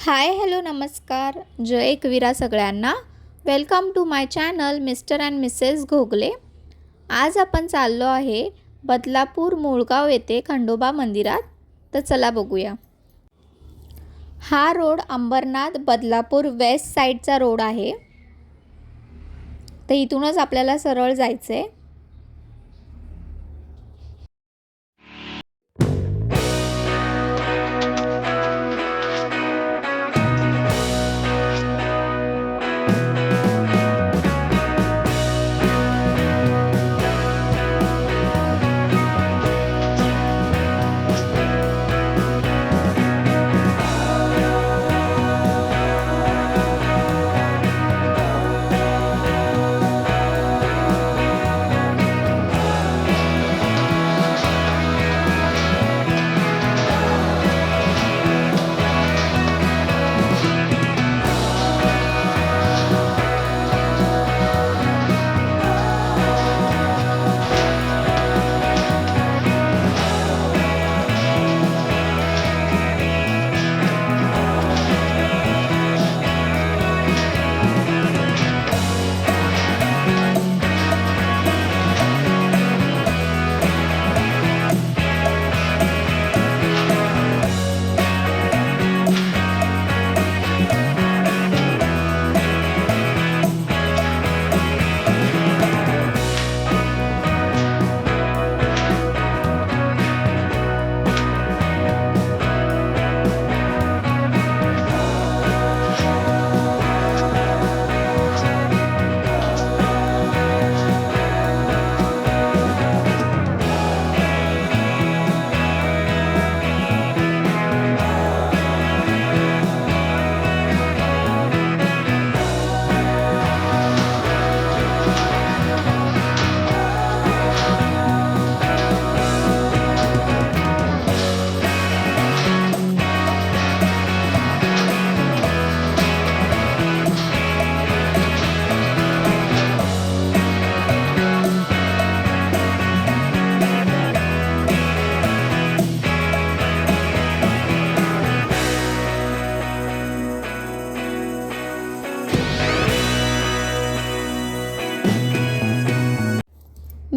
Hi hello नमस्कार. जय एकवीरा सगळ्यांना. Welcome to my channel Mr and Mrs Ghogale. आज आपण चाललो आहे बदलापूर मुळगाव येथे खंडोबा मंदिरात. तर चला बघूया. हा रोड अंबरनाथ बदलापूर वेस्ट साईडचा रोड आहे. तर इथूनच आपल्याला सरळ जायचं आहे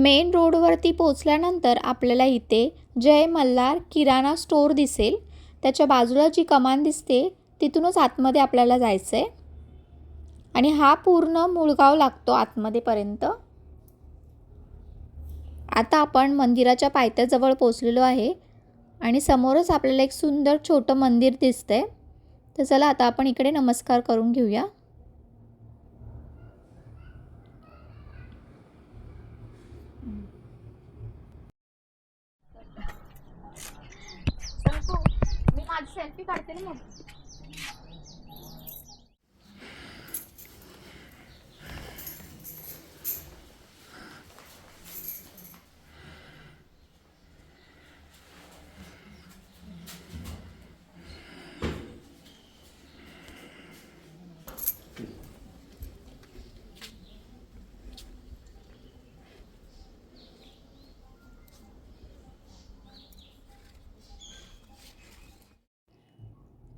मेन रोडवरती पोचल्यानंतर आपल्याला इथे जय मल्हार किराणा स्टोअर दिसेल. त्याच्या बाजूला जी कमान दिसते तिथूनच आतमध्ये आपल्याला जायचं आहे आणि हा पूर्ण मुळगाव लागतो आतमध्येपर्यंत आता आपण मंदिराच्या पायथ्याजवळ पोचलेलो आहे आणि समोरच आपल्याला एक सुंदर छोटं मंदिर दिसतं आहे तर चला आता आपण इकडे नमस्कार करून घेऊया मी माझी सेल्फी काढते ना मग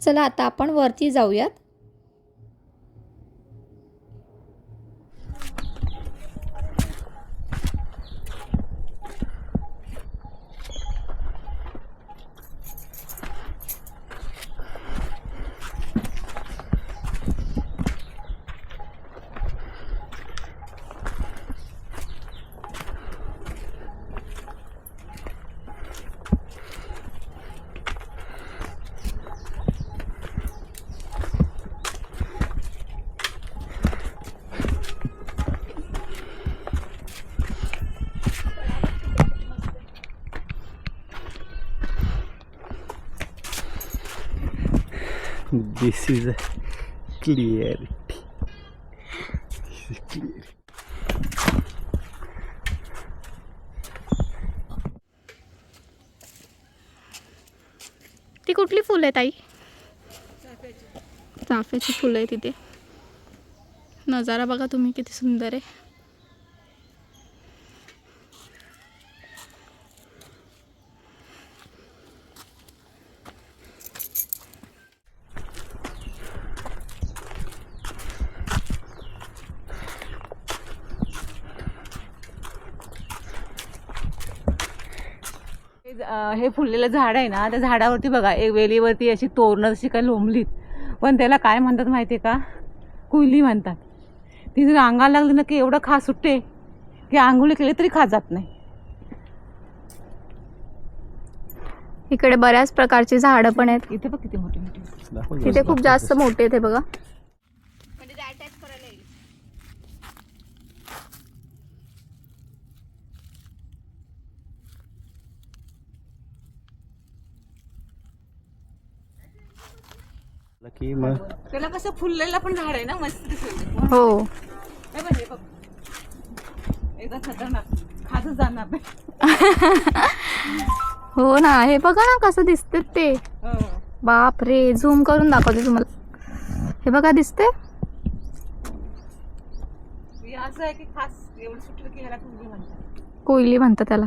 चला आता आपण वरती जाऊयात. This is a clarity this is clarity ती कुठली फुलं आहे ताई? चाफ्याची फुलं आहे तिथे. नजारा बघा तुम्ही किती सुंदर आहे. हे फुललेलं झाड आहे ना त्या झाडावरती बघा एक वेलीवरती अशी तोरणं अशी काय लोंबलीत. पण त्याला काय म्हणतात माहिती आहे का? कुयली म्हणतात. ती जर अंगाला लागली ना की एवढं खा सुटते की आंघोळी केली तरी खा जात नाही. इकडे बऱ्याच प्रकारची झाडं पण आहेत. इथे बघ किती मोठी मोठी तिथे खूप जास्त मोठे आहेत हे बघा. की मग त्याला कसं फुललेलं पण झाड आहे ना मस्त दिसत हो. हे बघ हे बघ. एकदा खतरनाक. खातच जाणार नाही. हो ना हे बघा ना कसं दिसते ते. हो. बाप रे झूम करून दाखवते तुम्हाला. हे बघा दिसते हे असं आहे की खास एवढं सुटलं की ह्याला कुयली म्हणतात. कोयली म्हणतात त्याला.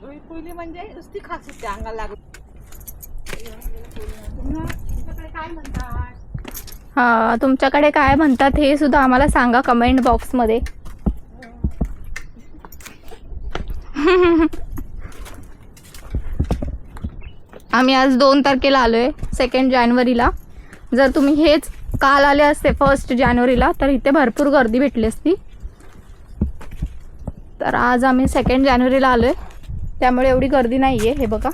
कुय- कुयली म्हणजे नुसती खास असते अंगाला लागत काय म्हणतात? हा तुमच्याकडे काय म्हणतात हे सुद्धा आम्हाला सांगा कमेंट बॉक्समध्ये आम्ही आज दोन तारखेला आलो आहे सेकंड जानेवारीला. जर तुम्ही हेच काल आले असते फर्स्ट जानेवारीला तर इथे भरपूर गर्दी भेटली असती. तर आज आम्ही सेकंड जानेवारीला आलो आहे त्यामुळे एवढी गर्दी नाही आहे हे बघा.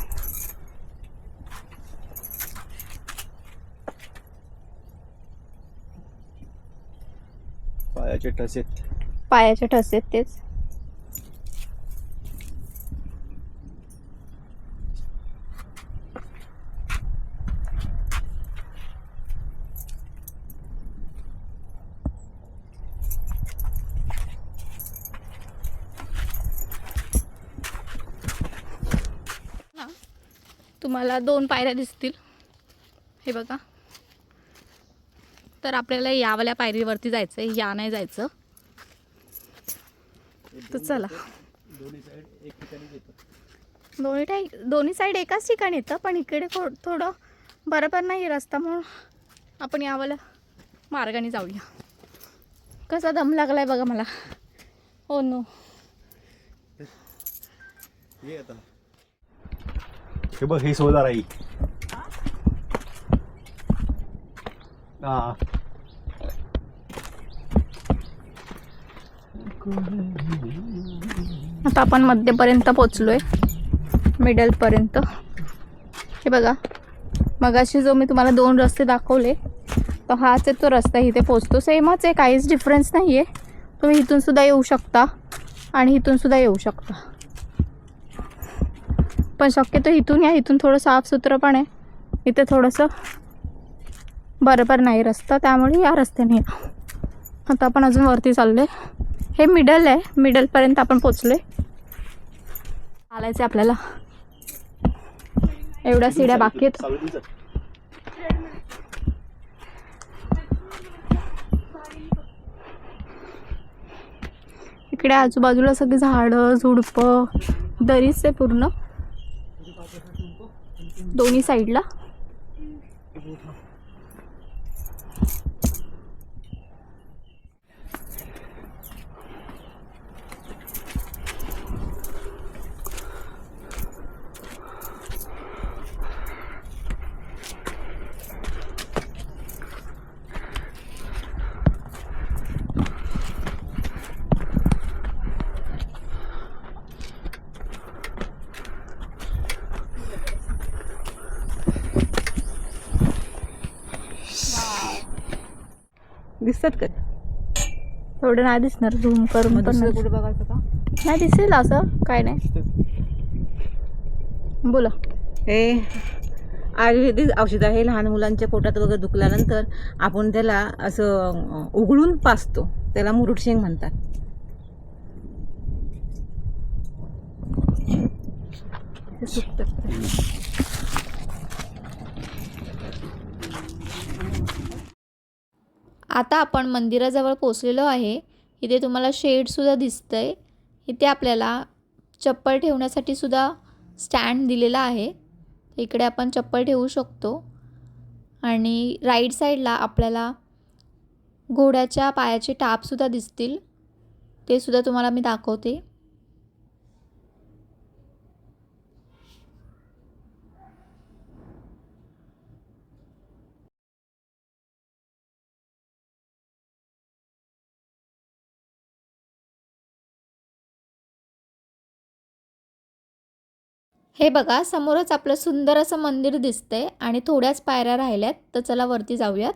पायाचे ठसेत पायाचे ठसेत तेच. तुम्हाला दोन पायऱ्या दिसतील. हे बघा. तर आपल्याला यावल्या पायरीवरती जायचं आहे या नाही जायचं. तर चला. दोन्ही टाई दोन्ही साईड एकाच ठिकाणी येतं पण इकडे थोडं बरोबर नाही आहे रस्ता म्हणून आपण यावल्या मार्गाने जाऊया. कसा दम लागलाय बघा मला. हो नो. हे बघ हे सोदार आई हा. आता आपण मध्यपर्यंत पोचलो आहे मिडलपर्यंत. हे बघा. मगाशी जो मी तुम्हाला दोन रस्ते दाखवले तर हाच आहे तो रस्ता इथे पोचतो. सेमच आहे काहीच डिफरन्स नाही आहे तुम्ही इथून सुद्धा येऊ शकता आणि इथून सुद्धा येऊ शकता. पण शक्यतो इथून या इथून थोडं साफसुथरं पण आहे. इथे थोडंसं बरोबर नाही रस्ता त्यामुळे या रस्त्याने या. आता आपण अजून वरती चाललो आहे हे मिडल आहे. मिडलपर्यंत आपण पोचलो आहे चालायचं आपल्याला. एवढ्या सिड्या बाकी आहेत. इकडे आजूबाजूला सगळी झाडं झुडपं दरीच आहे पूर्ण. दोन्ही साईडला दिसतात का? एवढं नाही दिसणार झूम करून पण नाही. कुठं बघायचं का नाही दिसेल असं काय नाही. बोला. हे आयुर्वेदिक औषध आहे लहान मुलांच्या पोटात वगैरे दुखल्यानंतर आपण त्याला असं अं, उघडून पाचतो त्याला मुरुड शेंग म्हणतात हे सुकतं. आता आपण मंदिराजवळ पोचलेलो आहे. इथे तुम्हाला शेडसुद्धा दिसतं आहे इथे आपल्याला चप्पल ठेवण्यासाठी सुद्धा स्टँड दिलेला आहे. इकडे आपण चप्पल ठेवू शकतो. आणि राईट साईडला आपल्याला घोड्याच्या पायाचे टापसुद्धा दिसतील. ते सुद्धा तुम्हाला मी दाखवते. हे बघा समोरच आपलं सुंदर असं मंदिर दिसतंय आणि थोड्याच पायऱ्या राहिल्यात तर चला वरती जाऊयात.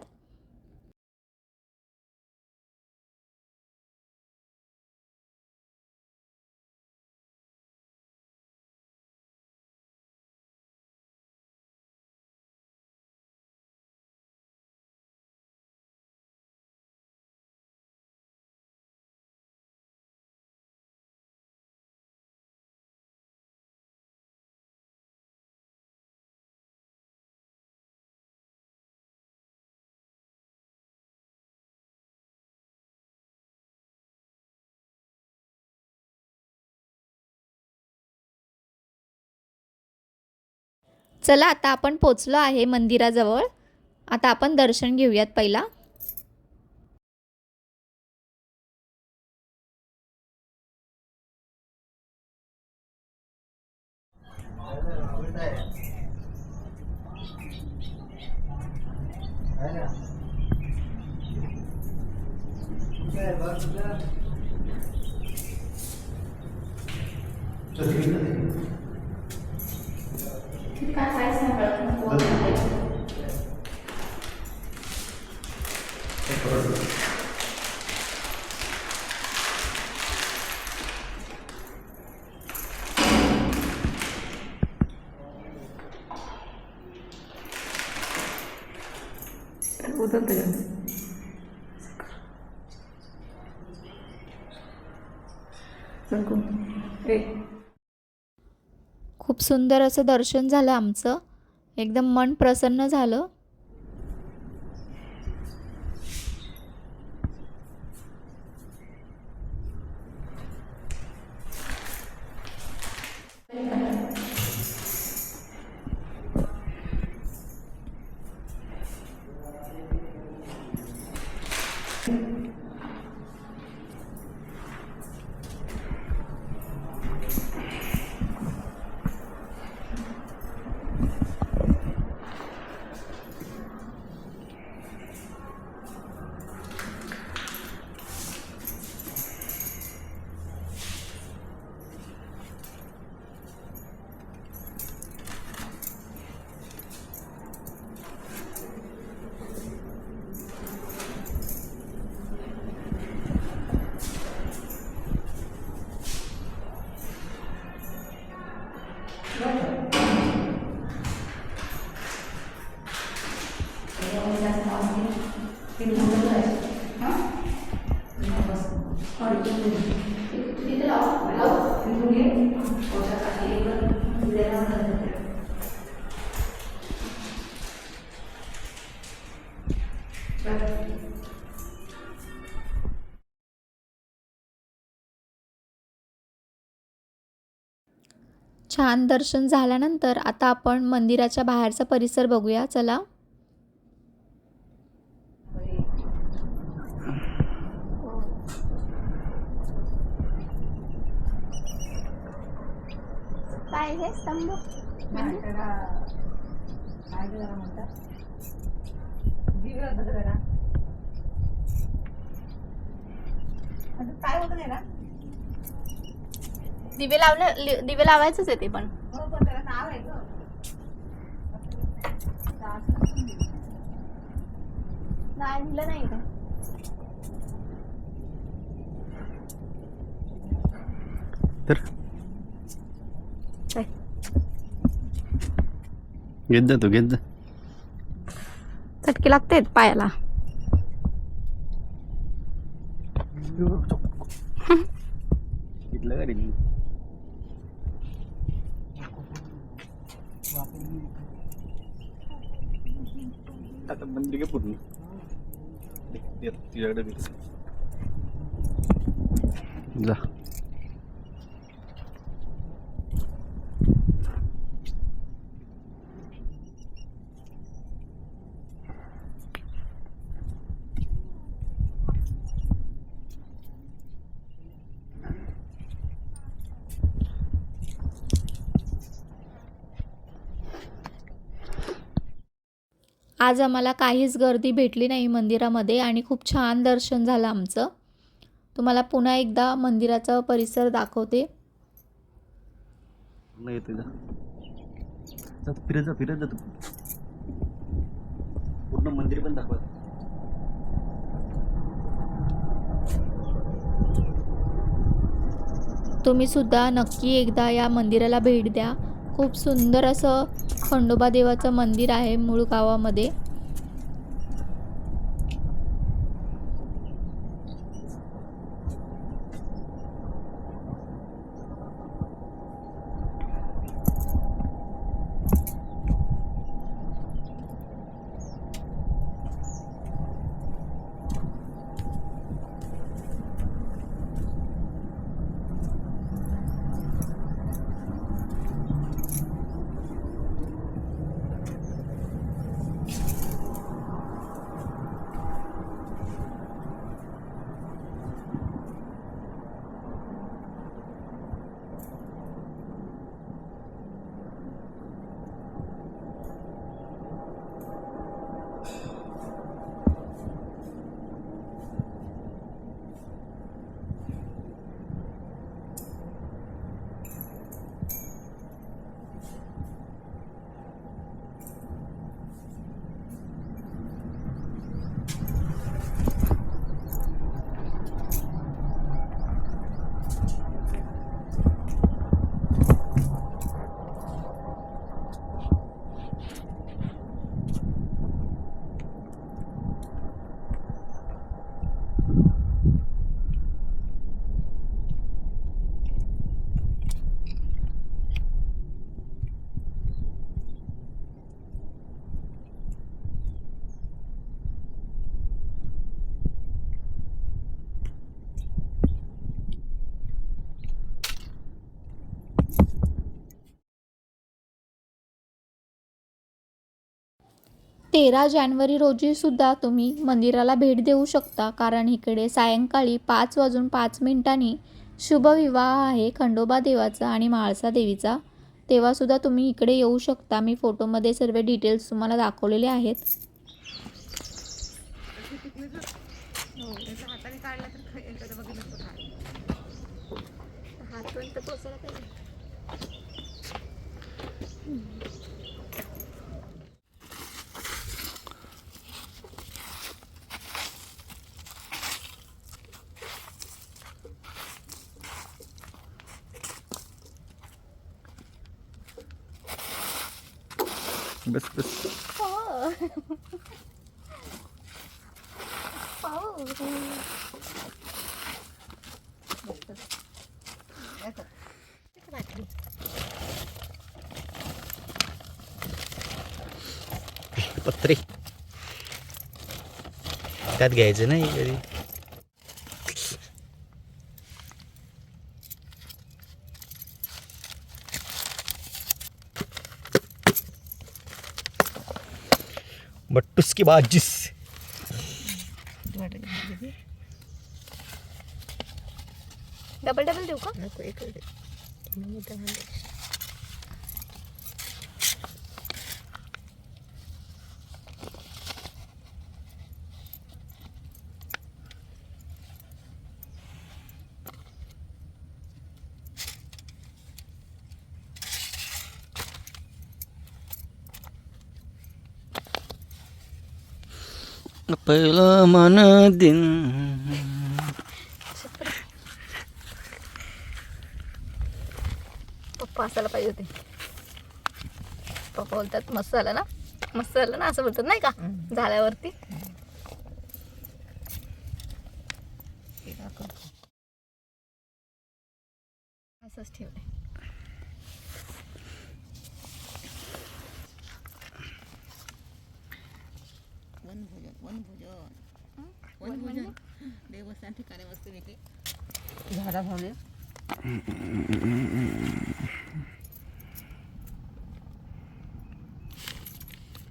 चला आता आपण पोचलो आहे मंदिराजवळ. आता आपण दर्शन घेऊयात पहिला. खूप सुंदर असं दर्शन झालं आमचं. एकदम मन प्रसन्न झालं. छान दर्शन झाल्यानंतर आता आपण मंदिराच्या बाहेरचा परिसर बघूया. चला. काय हे स्तंभ? काय होत नाही ना? दिवे लावले दिवे लावायचंच आहे ते पण. नाही दिलं नाही का तर? घेत जा तू घेत जा. चटके लागतेत पायाला. घेतलं का रे आता मंदिर घे पूर्ण? दे, तुझ्याकडे जा. आज आम्हाला काहीच गर्दी भेटली नाही मंदिरामध्ये आणि खूप छान दर्शन झालं आमचं. तुम्हाला पुन्हा एकदा मंदिराचा परिसर दाखवते. फिरत जा फिरत जा तू. पूर्ण मंदिर पण दाखवत तुम्ही सुद्धा नक्की एकदा या मंदिराला भेट द्या. खूप सुंदर असं खंडोबा देवाचं मंदिर आहे मूळ गावामध्ये. तेरा जानेवारी रोजी सुद्धा तुम्ही मंदिराला भेट देऊ शकता कारण इकडे सायंकाळी पाच वाजून पाच मिनिटांनी शुभविवाह आहे खंडोबा देवाचा आणि म्हाळसा देवीचा. तेव्हासुद्धा तुम्ही इकडे येऊ शकता. मी फोटोमध्ये सर्व डिटेल्स तुम्हाला दाखवलेले आहेत. बस बस पत्रे. त्यात घ्यायचं नाही कधी. बट्टूस की बाजीस डबल डबल देऊ का? पहिला मन दिन पप्पा असायला पाहिजे होते पप्पा बोलतात मस्त झालं ना मस्त झालं ना असं बोलतात नाही का झाल्यावरती वनभोजन वनभोजन. वनभोजन. देवस्थान ठिकाणी मस्त वेगळी. झाडाभावने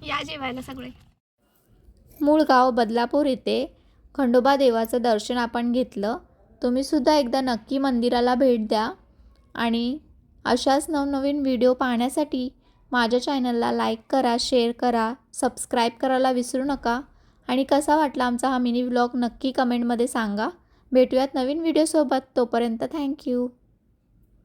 या जेवायला सगळे. मूळ गाव बदलापूर येथे खंडोबा देवाचं दर्शन आपण घेतलं. तुम्ही सुद्धा एकदा नक्की मंदिराला भेट द्या. आणि अशाच नवनवीन व्हिडिओ पाहण्यासाठी माझ्या चॅनलला लाईक करा शेअर करा सबस्क्राईब करायला विसरू नका. आणि कसा वाटला आमचा हा मिनी व्लॉग नक्की कमेंटमध्ये सांगा. भेटूयात नवीन व्हिडिओसोबत. तोपर्यंत थँक्यू.